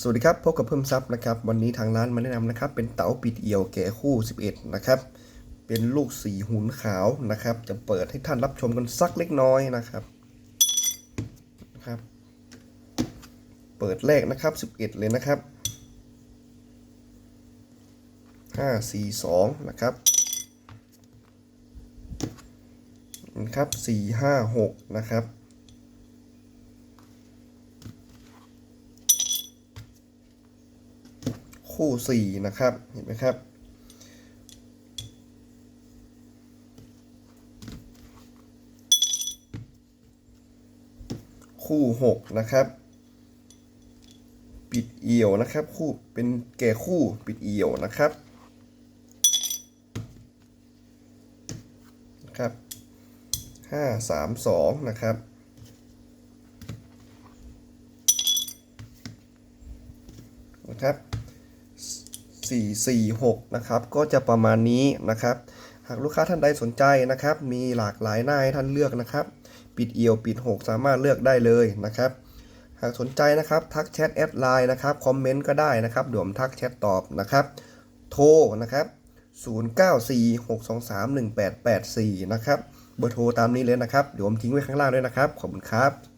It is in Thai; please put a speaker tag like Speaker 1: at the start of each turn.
Speaker 1: สวัสดีครับพบกับเพิ่มซับนะครับวันนี้ทางร้านมาแนะนำนะครับ เป็นเต๋าปิดเอี่ยวแก่คู่ 11 นะครับ เป็นลูกสีหุนขาวนะครับ จะเปิดให้ท่านรับชมกันสักเล็กน้อยนะครับนะครับ เปิดแรกนะครับ 11 เลยนะครับ 5 4 2 นะครับนะครับ4 5 6 นะครับ คู่สี่นะครับ เห็นไหมครับ คู่หกนะครับ ปิดเอี่ยวนะครับ คู่เป็นแก่คู่ปิดเอี่ยวนะครับนะครับห้าสามสองนะครับนะครับ 446นะครับก็จะประมาณนี้นะครับ หากลูกค้าท่านใดสนใจนะครับ มีหลากหลายหน้าให้ท่านเลือกนะครับ ปิดเอียวปิด 6 สามารถเลือกได้เลยนะครับ หากสนใจนะครับทักแชทแอดไลน์นะครับคอมเมนต์ก็ได้นะครับเดี๋ยวผมทักแชทตอบนะครับ โทรนะครับ0946231884นะครับเบอร์โทรตามนี้เลยนะครับเดี๋ยวผมทิ้งไว้ข้างล่างด้วยนะครับขอบคุณครับ